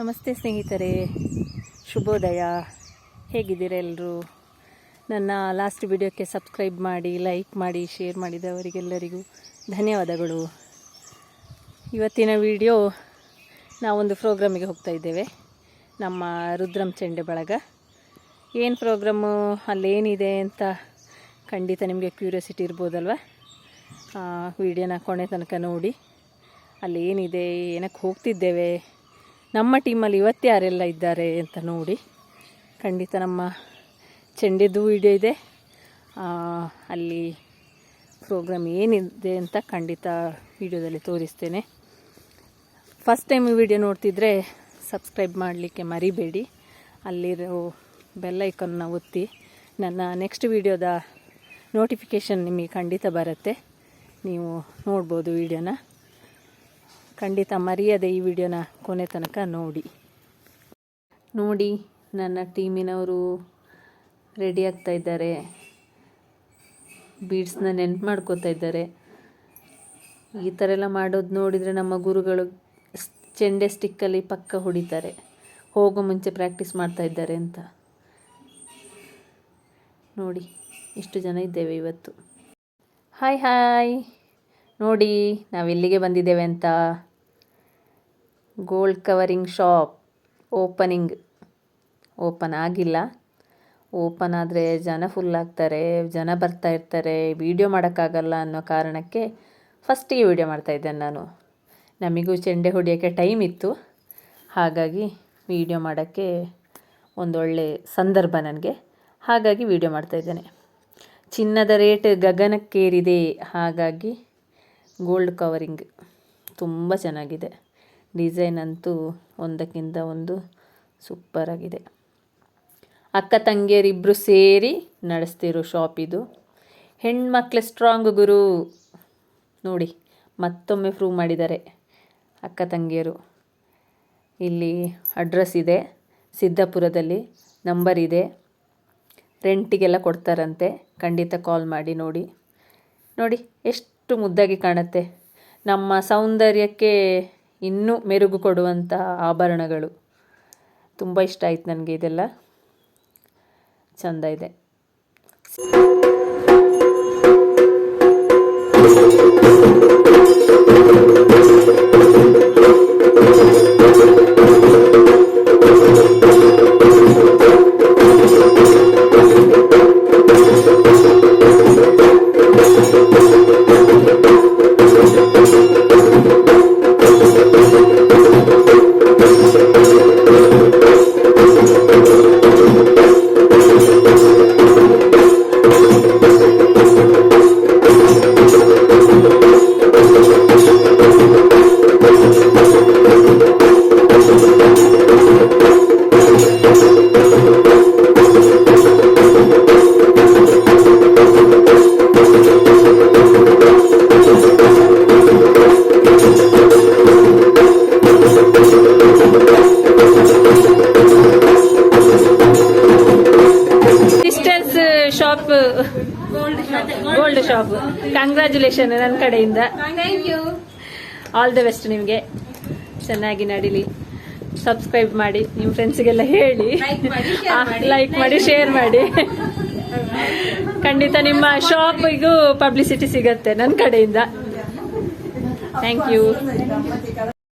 ನಮಸ್ತೆ ಸ್ನೇಹಿತರೆ, ಶುಭೋದಯ. ಹೇಗಿದ್ದೀರಾ ಎಲ್ಲರೂ ನನ್ನ ಲಾಸ್ಟ್ ವಿಡಿಯೋಕ್ಕೆ ಸಬ್ಸ್ಕ್ರೈಬ್ ಮಾಡಿ ಲೈಕ್ ಮಾಡಿ ಶೇರ್ ಮಾಡಿದವರಿಗೆಲ್ಲರಿಗೂ ಧನ್ಯವಾದಗಳು. ಇವತ್ತಿನ ವಿಡಿಯೋ ನಾವೊಂದು ಪ್ರೋಗ್ರಾಮಿಗೆ ಹೋಗ್ತಾ ಇದ್ದೇವೆ. ನಮ್ಮ ರುದ್ರಂ ಚೆಂಡೆ ಬಳಗ. ಏನು ಪ್ರೋಗ್ರಾಮು ಅಲ್ಲೇನಿದೆ ಅಂತ ಖಂಡಿತ ನಿಮಗೆ ಕ್ಯೂರಿಯಾಸಿಟಿ ಇರ್ಬೋದಲ್ವ? ವಿಡಿಯೋನ ಕೊನೆ ತನಕ ನೋಡಿ. ಅಲ್ಲಿ ಏನಿದೆ ಏನಕ್ಕೆ ಹೋಗ್ತಿದ್ದೇವೆ? ನಮ್ಮ ಟೀಮಲ್ಲಿ ಇವತ್ತು ಯಾರೆಲ್ಲ ಇದ್ದಾರೆ ಅಂತ ನೋಡಿ. ಖಂಡಿತ ನಮ್ಮ ಚೆಂಡೆದು ವಿಡಿಯೋ ಇದೆ. ಅಲ್ಲಿ ಪ್ರೋಗ್ರಾಮ್ ಏನಿದೆ ಅಂತ ಖಂಡಿತ ವಿಡಿಯೋದಲ್ಲಿ ತೋರಿಸ್ತೇನೆ. ಫಸ್ಟ್ ಟೈಮ್ ಈ ವಿಡಿಯೋ ನೋಡ್ತಿದ್ರೆ ಸಬ್ಸ್ಕ್ರೈಬ್ ಮಾಡಲಿಕ್ಕೆ ಮರಿಬೇಡಿ. ಅಲ್ಲಿರೋ ಬೆಲ್ ಐಕನ್ನ ಒತ್ತಿ ನನ್ನ ನೆಕ್ಸ್ಟ್ ವಿಡಿಯೋದ ನೋಟಿಫಿಕೇಷನ್ ನಿಮಗೆ ಖಂಡಿತ ಬರುತ್ತೆ. ನೀವು ನೋಡ್ಬೋದು ವಿಡಿಯೋನ. ಖಂಡಿತ ಮರೆಯದೆ ಈ ವಿಡಿಯೋನ ಕೊನೆ ತನಕ ನೋಡಿ. ನೋಡಿ, ನನ್ನ ಟೀಮಿನವರು ರೆಡಿ ಆಗ್ತಾ ಇದ್ದಾರೆ. ಬೀಡ್ಸ್ನ ನೆನ್ಪು ಮಾಡ್ಕೋತಾ ಇದ್ದಾರೆ. ಈ ಥರ ಎಲ್ಲ ಮಾಡೋದು ನೋಡಿದರೆ ನಮ್ಮ ಗುರುಗಳು ಚೆಂಡೆ ಸ್ಟಿಕ್ಕಲ್ಲಿ ಪಕ್ಕ ಹೊಡಿತಾರೆ. ಹೋಗೋ ಮುಂಚೆ ಪ್ರಾಕ್ಟೀಸ್ ಮಾಡ್ತಾ ಇದ್ದಾರೆ ಅಂತ. ನೋಡಿ, ಇಷ್ಟು ಜನ ಇದ್ದೇವೆ ಇವತ್ತು. ಹಾಯ್ ಹಾಯ್ ನೋಡಿ ನಾವೆಲ್ಲಿಗೆ ಬಂದಿದ್ದೇವೆ ಅಂತ. Gold covering shop opening open ಆಗಿಲ್ಲ. ಓಪನ್ ಆದರೆ ಜನ ಫುಲ್ ಆಗ್ತಾರೆ, ಜನ ಬರ್ತಾ ಇರ್ತಾರೆ. ವೀಡಿಯೋ ಮಾಡೋಕ್ಕಾಗಲ್ಲ ಅನ್ನೋ ಕಾರಣಕ್ಕೆ ಫಸ್ಟಿಗೆ ವೀಡಿಯೋ ಮಾಡ್ತಾ ಇದ್ದೆ ನಾನು. ನಮಗೂ ಚೆಂಡೆ ಹೊಡಿಯೋಕ್ಕೆ ಟೈಮ್ ಇತ್ತು. ಹಾಗಾಗಿ ವೀಡಿಯೋ ಮಾಡೋಕ್ಕೆ ಒಂದೊಳ್ಳೆ ಸಂದರ್ಭ ನನಗೆ. ಹಾಗಾಗಿ ವೀಡಿಯೋ ಮಾಡ್ತಾ ಇದ್ದೇನೆ. ಚಿನ್ನದ ರೇಟ್ ಗಗನಕ್ಕೇರಿದೆ. ಹಾಗಾಗಿ ಗೋಲ್ಡ್ ಕವರಿಂಗ್ ತುಂಬ ಚೆನ್ನಾಗಿದೆ. ಡಿಸೈನ್ ಅಂತೂ ಒಂದಕ್ಕಿಂತ ಒಂದು ಸೂಪರಾಗಿದೆ ಅಕ್ಕ ತಂಗಿಯರಿಬ್ಬರು ಸೇರಿ ನಡೆಸ್ತಿರೋ ಶಾಪ್ ಇದು. ಹೆಣ್ಮಕ್ಳ ಸ್ಟ್ರಾಂಗ್ ಗುರು. ನೋಡಿ, ಮತ್ತೊಮ್ಮೆ ಪ್ರೂವ್ ಮಾಡಿದ್ದಾರೆ ಅಕ್ಕ ತಂಗಿಯರು. ಇಲ್ಲಿ ಅಡ್ರೆಸ್ ಇದೆ, ಸಿದ್ದಾಪುರದಲ್ಲಿ ನಂಬರ್ ಇದೆ. ರೆಂಟಿಗೆಲ್ಲ ಕೊಡ್ತಾರಂತೆ, ಖಂಡಿತ ಕಾಲ್ ಮಾಡಿ ನೋಡಿ. ನೋಡಿ, ಎಷ್ಟು ಮುದ್ದಾಗಿ ಕಾಣುತ್ತೆ. ನಮ್ಮ ಸೌಂದರ್ಯಕ್ಕೆ ಇನ್ನೂ ಮೆರುಗು ಕೊಡುವಂಥ ಆಭರಣಗಳು. ತುಂಬ ಇಷ್ಟ ಆಯ್ತು ನನಗೆ ಇದೆಲ್ಲ. ಚಂದ ಇದೆ. ಗೋಲ್ಡ್ ಶಾಪ್ ಕಂಗ್ರ್ಯಾಚುಲೇಷನ್ ನನ್ನ ಕಡೆಯಿಂದ. ಆಲ್ ದ ಬೆಸ್ಟ್ ನಿಮಗೆ. ಚೆನ್ನಾಗಿ ನಡೀಲಿ. ಸಬ್ಸ್ಕ್ರೈಬ್ ಮಾಡಿ ನಿಮ್ಮ ಫ್ರೆಂಡ್ಸಿಗೆಲ್ಲ ಹೇಳಿ. ಲೈಕ್ ಮಾಡಿ ಶೇರ್ ಮಾಡಿ. ಖಂಡಿತ ನಿಮ್ಮ ಶಾಪಿಗೂ ಪಬ್ಲಿಸಿಟಿ ಸಿಗತ್ತೆ ನನ್ನ ಕಡೆಯಿಂದ. Thank you